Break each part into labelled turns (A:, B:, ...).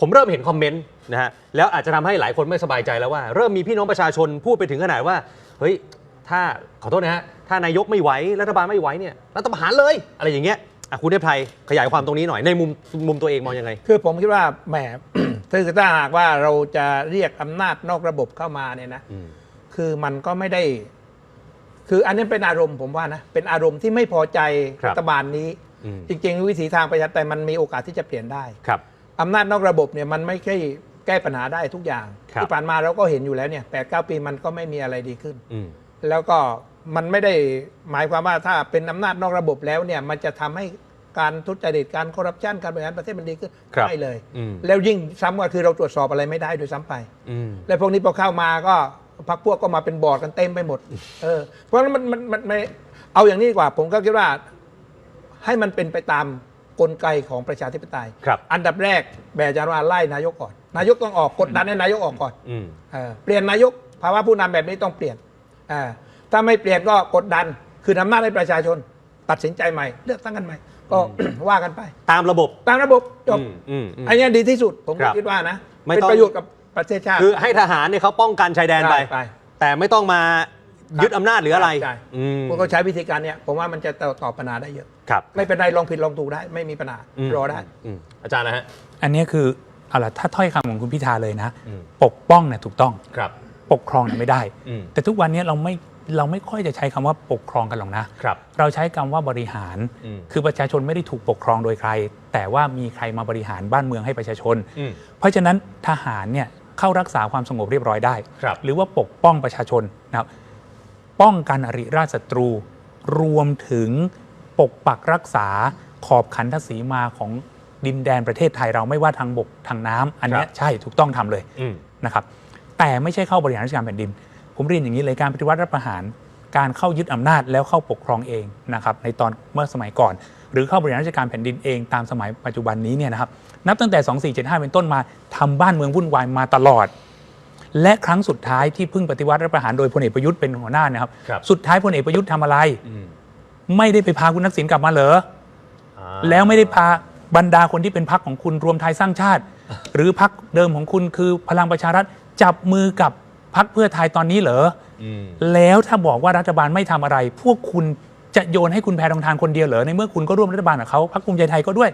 A: ผมเริ่มเห็นคอมเมนต์นะฮะแล้วอาจจะทำให้หลายคนไม่สบายใจแล้วว่า เริ่มมีพี่น้องประชาชนพูดไปถึงขนาดว่า เฮ้ย ถ้าขอโทษนะฮะถ้านายกไม่ไหวรัฐบาลไม่ไหวเนี่ยรัฐประหารเลยอะไรอย่างเงี้ยอะคุณเทพไทยขยายความตรงนี้หน่อยในมุมมุมตัวเองมองยังไง
B: คือผมคิดว่าแหม คือถ้าหากว่าเราจะเรียกอำนาจนอกระบบเข้ามาเนี่ยนะ
A: อืม
B: คือมันก็ไม่ได้ คืออันนี้เป็นอารมณ์ผมว่านะเป็นอารมณ์ที่ไม่พอใจ
A: ครับ
B: รัฐบาลนี้
A: อืม
B: จริง ๆ วิถีทางประชาธิปไตยมันมีโอกาสที่จะเปลี่ยนได้
A: ครับ
B: อำนาจนอกระบบเนี่ยมันไม่ใช่แก้ปัญหาได้ทุกอย่าง
A: ครับ
B: ที่ผ่านมาเราก็เห็นอยู่แล้วเนี่ยแปดเก้าปีมันก็ไม่มีอะไรดีขึ้น
A: อืม
B: แล้วก็มันไม่ได้หมายความว่าถ้าเป็นอำนาจนอกระบบแล้วเนี่ยมันจะทำให้การทุจริตการคอร์รัปชันการบริหารประเทศมันดีขึ้น
A: ครับ
B: ไม่เลย
A: อืม
B: แล้วยิ่งซ้ำก็คือเราตรวจสอบอะไรไม่ได้โดวยซ้ำไป
A: อืม
B: แล้วพวกนี้พอเข้ามาก็พักพวกก็มาเป็นบอร์ดกันเต็มไปหมด เออ เพราะฉะนั้นมันมันมันไม่เอาอย่างนี้ดีกว่า ผมก็คิดว่า ให้มันเป็นไปตาม กลไกของประชาธิปไตย
A: ครับ
B: อันดับแรกแบบอาจารย์ว่าไล่นายกก่อน นายกต้องออกกดดันให้นายกออกก่อน
A: อืม
B: เออเปลี่ยนนายกภาวะผู้นำแบบนี้ต้องเปลี่ยนเออถ้าไม่เปลี่ยนก็กดดัน คืออำนาจให้ประชาชน ตัดสินใจใหม่ เลือกตั้งกันใหม่ ก็ ว่ากันไป
A: ตามระบบ
B: ตามระบบจบ
A: อืมอืมอืม
B: อันนี้ดีที่สุดผม
A: ครั
B: ก็
A: บ
B: คิดว่านะ
A: ไม่
B: เป็น
A: ต้อง
B: ประโยชน์กับประเทศชาติ
A: คือให้ทหารเนี่ยเขาป้องกันชายแดนไป
B: ไป
A: แต่ไม่ต้องมา ยึดอำนาจหรืออะไร
B: ใช่
A: อืม
B: พวกเขาใช้วิธีการเนี้ยผมว่ามันจะตอบปัญหาได้เยอะ
A: ครับ
B: ไม่เป็นไรลองผิดลองถูกได้ ไม่มีปัญหา
A: ม
B: รอได้
A: มอาจารย์นะฮะ
C: อันเนี้ยคือเอาล่ะถ้าถ้อยคำของคุณพิธาเลยนะ
A: อืม
C: ปกป้องเนี่ยถูกต้อง
A: ครับ
C: ปกครองเนี่ยไม่ได้
A: อืม
C: แต่ทุกวันเนี้ยเราไม่เราไม่ค่อยจะใช้คำว่าปกครองกันหรอกนะ
A: ครับ
C: เราใช้คำว่าบริหาร
A: อืม
C: คือประชาชนไม่ได้ถูกปกครองโดยใคร แต่ว่ามีใครมาบริหารบ้านเมืองให้ประชาชน
A: อืม
C: เพราะฉะนั้นทหารเนี่ยเข้ารักษาความสงบเรียบร้อยได้
A: ครับ
C: หรือว่าปกป้องประชาชนนะครับ ป้องกันอริราชศัตรู รวมถึงปกปักรักษาขอบขันทศีมาของดินแดนประเทศไทยเราไม่ว่าทางบกทางน้ำอันเนี้ย
A: ครับ
C: ใช่ถูกต้องทำเลย
A: อืม
C: นะครับ แต่ไม่ใช่เข้าบริหารราชการแผ่นดิน ผมเรียนอย่างนี้เลยการปฏิวัติรัฐประหาร การเข้ายึดอำนาจแล้วเข้าปกครองเองนะครับ ในตอนเมื่อสมัยก่อน หรือเข้าบริหารราชการแผ่นดินเองตามสมัยปัจจุบันนี้เนี่ยนะครับ นับตั้งแต่ 2475 เป็นต้นมาทำบ้านเมืองวุ่นวายมาตลอด และครั้งสุดท้ายที่เพิ่งปฏิวัติรัฐประหารโดยพลเอกประยุทธ์เป็นหัวหน้าเนะครับ
A: ครับ
C: สุดท้ายพลเอกประยุทธ์ทำอะไร
A: อืม
C: ไม่ได้ไปพาคุณทักษิณกลับมาเหรอ
A: อ่า
C: แล้วไม่ได้พาบรรดาคนที่เป็นพักของคุณรวมไทยสร้างชาติ หรือพักเดิมของคุณคือพลังประชารัฐจับมือกับพักเพื่อไทยตอนนี้เหรอ
A: อืม
C: แล้วถ้าบอกว่ารัฐบาลไม่ทำอะไร พวกคุณจะโยนให้คุณแพรทองทานคนเดียวเหรอในเมื่อคุณก็ร่วมรัฐบาลกับเขาพักภูมิใจไทยก็ด้วย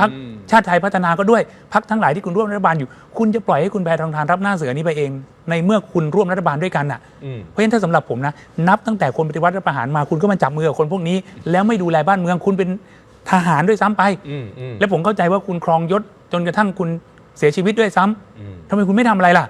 C: พักชาติไทยพัฒนาก็ด้วยพักทั้งหลายที่คุณร่วมรัฐบาลอยู่ คุณจะปล่อยให้คุณแพรทองทานรับหน้าเสือนี้ไปเอง ในเมื่อคุณร่วมรัฐบาลด้วยกันน่ะ
A: อืม
C: เพราะฉะนั้นถ้าสำหรับผมนะนับตั้งแต่คนปฏิวัติรัฐประหารมาคุณก็มาจับมือกับคนพวกนี้ แล้วไม่ดูแลบ้านเมืองคุณเป็นทหารด้วยซ้ำไป
A: อืมอืม
C: และผมเข้าใจว่าคุณครองยศจนกระทั่งคุณเสียชีวิตด้วยซ้ำ
A: อืม
C: ทำไมคุณไม่ทำอะไรล่ะ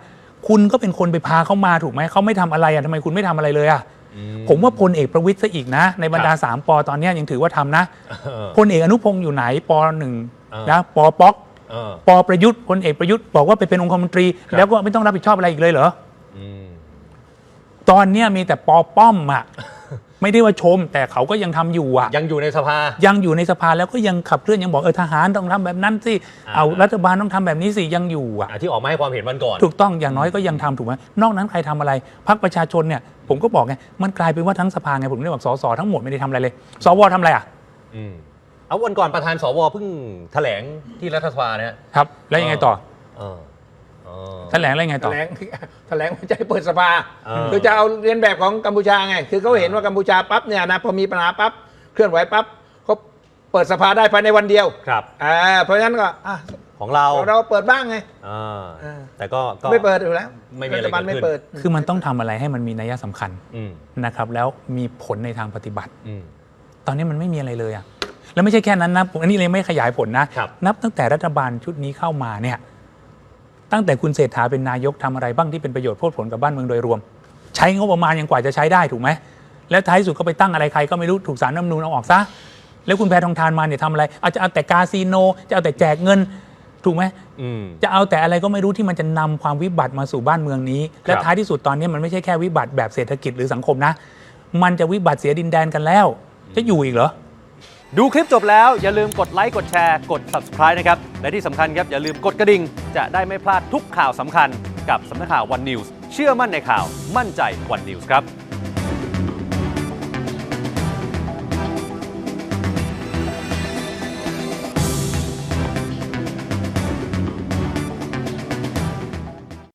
C: คุณก็เป็นคนไปพาเขามาถูกไหมเขาไม่ทำอะไรอะทำไมคุณไม่ทำอะไรเลยอะ
A: อื
C: ผมว่าพลเอกประวิตยซะอีกนะ ในบรรดา
A: ครับ
C: สามปอตอนเนี้ยยังถือว่าทำนะ
A: เออ
C: พลเอกอนุพงศ์อยู่ไหนปหนึ่ง
A: เออ
C: นะปป๊อก
A: เออ
C: ปประยุทธ์พลเอกประยุทธ์บอกว่าไปเป็นองคมนตรี
A: ครับ
C: แล้วก็ไม่ต้องรับผิดชอบอะไรอีกเลยเหรอ
A: อืม
C: ตอนเนี้ยมีแต่ปอป้อมอะไม่ได้ว่าชม แต่เขาก็ยังทำอยู่อะ
A: ยังอยู่ในสภา
C: ยังอยู่ในสภาแล้วก็ยังขับเคลื่อนยังบอกเออทหารต้องทำแบบนั้นสิ
A: อ่า
C: เอารัฐบาลต้องทำแบบนี้สิยังอยู่อะ
A: อะที่ออกมาให้ความเห็นวันก่อน
C: ถูกต้องอย่างน้อยก็ยังทำถูกไหมนอกนั้นใครทำอะไรพรรคประชาชนเนี่ย ผมก็บอกไง มันกลายเป็นว่าทั้งสภาไง ผมเลยบอกสสทั้งหมดไม่ได้ทำอะไรเลย สวทำอะไรอะ
A: อืมเอาวันก่อนประธานสวเพิ่งแถลงที่รัฐสภานะฮะ
C: ครับ แล้วยังไงต่อ
A: เออเออ
C: แถลงแล้วยังไง
B: แถ
C: ต่อ
B: ลงแถลงว่าจะให้เปิดสภา
A: เออ
B: คือจะเอาเรียนแบบของกัมพูชาไง คือเขาเห็นว่ากัมพูชาปั๊บเนี่ยนะพอมีปัญหาปั๊บเคลื่อนไหวปั๊บเขาเปิดสภาได้ภายในวันเดียว
A: ครับ
B: อ่าเพราะฉะนั้นก็อะ
A: ของเรา
B: เราเปิดบ้างไง
A: อ่า
B: เออ
A: แต่ก็ก็
B: ไม่เปิดอยู่แล้ว
A: ไม่มีอะไร
B: รัฐบาลไม่
A: เกิดขึ้น
B: เปิด
C: คือมันต้องทำอะไรให้มันมีนัยสำคัญ
A: อืม
C: นะครับ แล้วมีผลในทางปฏิบัติ
A: อืม
C: ตอนนี้มันไม่มีอะไรเลยอะแล้วไม่ใช่แค่นั้นนะผมอันนี้เลยไม่ขยายผลนะ
A: ครับ
C: นับตั้งแต่รัฐบาลชุดนี้เข้ามาเนี่ย ตั้งแต่คุณเศรษฐาเป็นนายกทำอะไรบ้างที่เป็นประโยชน์โพดผลกับบ้านเมืองโดยรวม ใช้งบประมาณยังกว่าจะใช้ได้ถูกไหมแล้วท้ายสุดก็ไปตั้งอะไรใครก็ไม่รู้ถูกสารน้ำนูนเอาออกซะแล้วคุณแพทองทานมาเนี่ยทำอะไร อาจจะเอาแต่กาซีโน จะเอาแต่แจกเงิน ถูกไหม
A: อืม
C: จะเอาแต่อะไรก็ไม่รู้ที่มันจะนำความวิบัติมาสู่บ้านเมืองนี้ และ
A: ครับ
C: ท้ายที่สุดตอนนี้มันไม่ใช่แค่วิบัติแบบเศรษฐกิจหรือสังคมนะ มันจะวิบัติเสียดินแดนกันแล้ว จะอยู่อีกเหรอ
A: ดูคลิปจบแล้วอย่าลืมกดไลค์กดแชร์กด subscribe นะครับ และที่สำคัญครับอย่าลืมกดกระดิ่ง จะได้ไม่พลาดทุกข่าวสำคัญ กับสำนักข่าว One News เชื่อมั่นในข่าวมั่นใจ One News ครับ